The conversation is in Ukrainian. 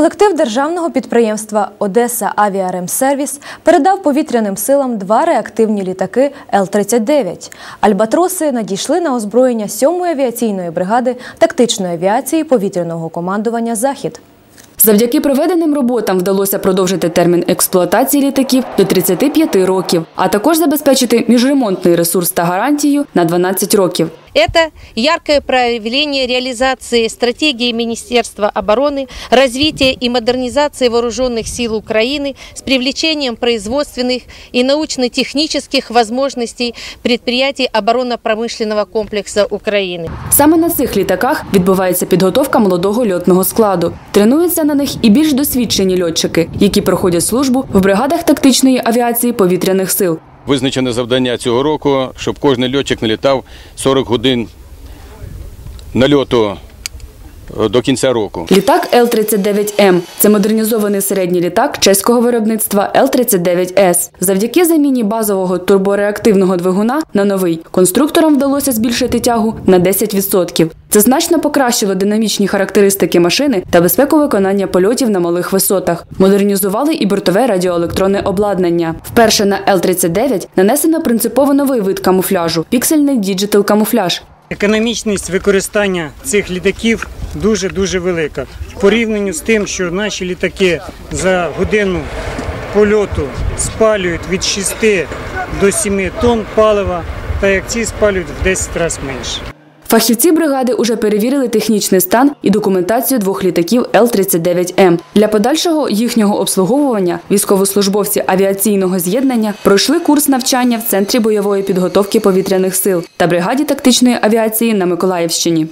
Колектив державного підприємства Одеса Авіаремсервіс передав повітряним силам два реактивні літаки Л-39. Альбатроси надійшли на озброєння 7-ї авіаційної бригади тактичної авіації повітряного командування Захід. Завдяки проведеним роботам вдалося продовжити термін експлуатації літаків до 35 років, а також забезпечити міжремонтний ресурс та гарантію на 12 років. Это яркое проявление реализации стратегии Министерства обороны, развития и модернизации вооруженных сил Украины с привлечением производственных и научно-технических возможностей предприятий оборонно-промышленного комплекса Украины. Саме на цих літаках відбувається підготовка молодого льотного складу. Тренуються на них і більш досвідчені льотчики, які проходять службу в бригадах тактичної авіації повітряних сил. Визначене завдання цього року, щоб кожен льотчик налітав 40 годин нальоту до кінця року. Літак Л-39М – це модернізований середній літак чеського виробництва Л-39С. Завдяки заміні базового турбореактивного двигуна на новий конструкторам вдалося збільшити тягу на 10%. Це значно покращило динамічні характеристики машини та безпеку виконання польотів на малих висотах. Модернізували і бортове радіоелектронне обладнання. Вперше на Л-39 нанесено принципово новий вид камуфляжу піксельний діджитал камуфляж. Економічність використання цих літаків дуже дуже велика в порівнянні з тим, що наші літаки за годину польоту спалюють від 6 до 7 тонн палива, та як ці спалюють в 10 разів менше. Фахівці бригади уже перевірили технічний стан і документацію двох літаків Л-39М. Для подальшого їхнього обслуговування військовослужбовці авіаційного з'єднання пройшли курс навчання в центрі бойової підготовки повітряних сил та бригаді тактичної авіації на Миколаївщині.